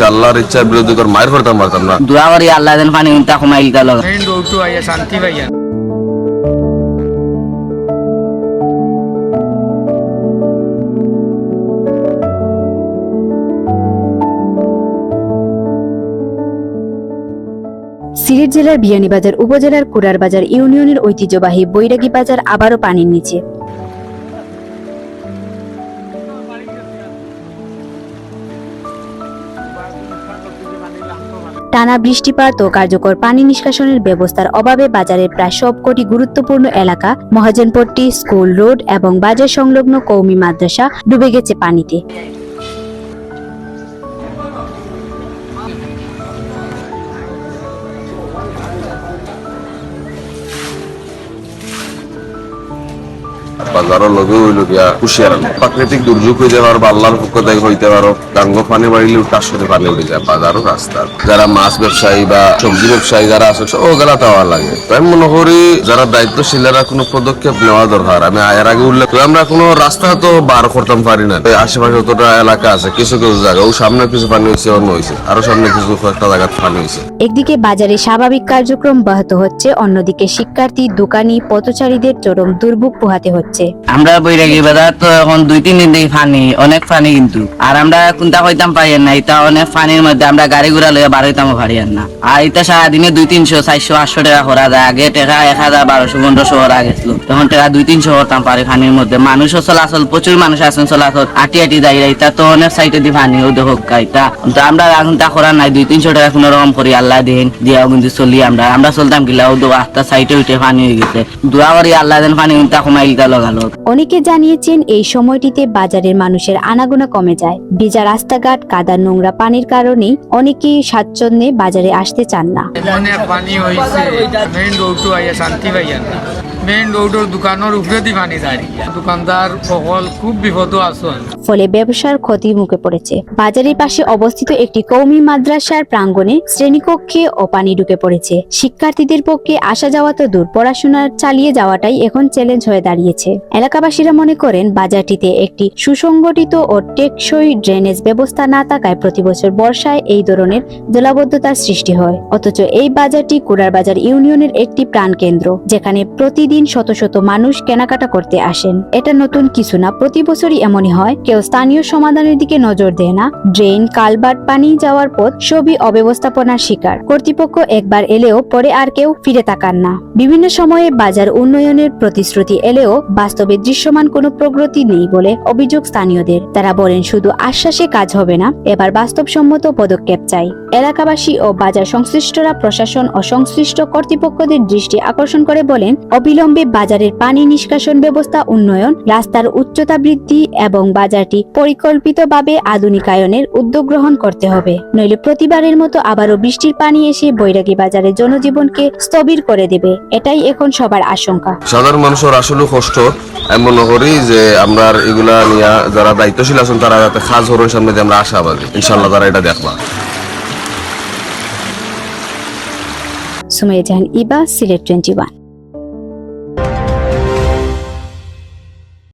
গেছে আল্লাহর ইচ্ছার বিরোধী করে মায়ের করতাম পারতাম না। দোয়া করি আল্লাহ যেন পানি উন্তা কমাই দিতে লগা মেইন রোডটো আইয়া শান্তি পাইয়া সিলেট জেলার বিয়ানীবাজার উপজেলার কুরার বাজার ইউনিয়নের ঐতিহ্যবাহী বৈরাগী বাজার আবারও পানির নিচে। টানা বৃষ্টিপাত ও কার্যকর পানি নিষ্কাশনের ব্যবস্থার অভাবে বাজারের প্রায় সবকটি গুরুত্বপূর্ণ এলাকা, মহাজনপট্টি, স্কুল, রোড এবং বাজার সংলগ্ন কৌমি মাদ্রাসা ডুবে গেছে পানিতে। হুশিয়ার প্রাকৃতিক দুর্যোগ বা আল্লাহর পক্ষ থেকে হইতে পারো পানি বাড়িলে তার সাথে পানি উঠে যায় বাজারও রাস্তা যারা মাছ ব্যবসায়ী বা সবজি ব্যবসায়ী যারা আছে ও গেলা লাগে। আমি মনে করি যারা দায়িত্বশীলেরা কোনো পদক্ষেপ নেওয়া দরকার আমি আগে আমরা কোনো রাস্তা তো বার করতাম, পারি না আশেপাশে যতটা এলাকা আছে, কিছু কিছু জায়গা, ও সামনে কিছু পানি হয়েছে অন্য হয়েছে আরও সামনে কিছু একটা জায়গা পানি হয়েছে একদিকে বাজারে স্বাভাবিক কার্যক্রম ব্যাহত হচ্ছে, অন্যদিকে শিক্ষার্থী, দোকানি, পথচারীদের চরম দুর্ভোগ পোহাতে হচ্ছে। আমরা বৈরাগী বাজার তো এখন দুই, তিন দিন পানি অনেক পানি কিন্তু। আর আমরা কোনটা কইতাম পাই না, এটা অনেক পানির মধ্যে আমরা গাড়ি ঘোড়া লইয়া বার হইতাম পারি না। আর এটা সারাদিনে দুই, তিনশো, চারশো, আটশো টাকা করা যায় আগে টাকা এক হাজার, বারোশো, পনেরোশো করা গেছিল। তখন টাকা দুই, তিনশো করতাম পারি পানির মধ্যে। মানুষও চলাচল, প্রচুর মানুষ আছেন চলাচল। আটি আটি দাঁড়িয়ে এটা তো অনেক সাইটে দিয়ে পানি ও দেখো এটা। কিন্তু আমরা এখন তা করার নাই, দুই, তিনশো টাকা কোনো রকম করি, আল্লাহ দিন, দিয়াও কিন্তু চলি আমরা। আমরা চলতাম কিলা ও দো আটটা সাইটে উঠে পানি হয়ে গেছে। দোয়া করি আল্লাহ দেন পানি উন্তা কমাই দিতে অনেকে জানিয়েছেন এই সময়টিতে বাজারের মানুষের আনাগোনা কমে যায়। ভেজা রাস্তাঘাট কাদা নোংরা পানির কারণে অনেকেই স্বাচ্ছন্দ্যে বাজারে আসতে চান না। পানি হয়েছে মেইন রোডটো আইয়া শান্তি পাইয়া মেইন রোডের দোকানের উপরে দি পানি দাঁড়িয়ে দোকানদার সকল খুব বিপদ আছেন ফলে ব্যবসার ক্ষতির মুখে পড়েছে। বাজারের পাশে অবস্থিত একটি কৌমি মাদ্রাসার প্রাঙ্গণে শ্রেণীকক্ষে ও পানি ঢুকে পড়েছে। শিক্ষার্থীদের পক্ষে আসা যাওয়া তো দূর, পড়াশোনা চালিয়ে যাওয়াটাই এখন চ্যালেঞ্জ হয়ে দাঁড়িয়েছে। এলাকাবাসীরা মনে করেন, বাজারটিতে একটি সুসংগঠিত ও টেকসই ড্রেনেজ ব্যবস্থা না থাকায় প্রতি বছর বর্ষায় এই ধরনের জলাবদ্ধতার সৃষ্টি হয়। অথচ এই বাজারটি কুড়ার বাজার ইউনিয়নের একটি প্রাণকেন্দ্র যেখানে প্রতিদিন শত শত মানুষ কেনাকাটা করতে আসেন। এটা নতুন কিছু না, প্রতি বছরই এমনই হয়, কেউ স্থানীয় সমাধানের দিকে নজর দেয় না। ড্রেন কালভার্ট পানি যাওয়ার পথ সবই অব্যবস্থাপনার শিকার। কর্তৃপক্ষ একবার এলেও পরে আর কেউ ফিরে তাকান না। বিভিন্ন সময়ে বাজার উন্নয়নের প্রতিশ্রুতি এলেও বাস্তবে দৃশ্যমান কোনো প্রগতি নেই বলে অভিযোগ স্থানীয়দের। তারা বলেন, শুধু আশ্বাসে কাজ হবে না, এবার বাস্তবসম্মত পদক্ষেপ চাই। এলাকাবাসী ও বাজার সংশ্লিষ্টরা, প্রশাসন ও সংশ্লিষ্ট কর্তৃপক্ষদের দৃষ্টি আকর্ষণ করে বলেন, অবিলম্বে বাজারের পানি নিষ্কাশন ব্যবস্থা, উন্নয়ন, রাস্তার উচ্চতা বৃদ্ধি এবং বাজারটি পরিকল্পিতভাবে আধুনিকায়নের উদ্যোগ গ্রহণ করতে হবে। নইলে প্রতিবারের মতো আবারও বৃষ্টির পানি এসে বৈরাগী বাজারের জনজীবনকে স্থবির করে দেবে। এটাই এখন সবার আশঙ্কা। সাধারণ মানুষের আসলে কষ্ট। আমি মনে করি যে আমরা এগুলা নিয়ে যারা দায়িত্বশীল আছেন তারা যাতে খাস হরণ সামনে আমরা আশাবাদী। ইনশাল্লাহ তারা এটা দেখবা। সুমাইয়া জাহান ইবা সিলেট টোয়েন্টি ওয়ান।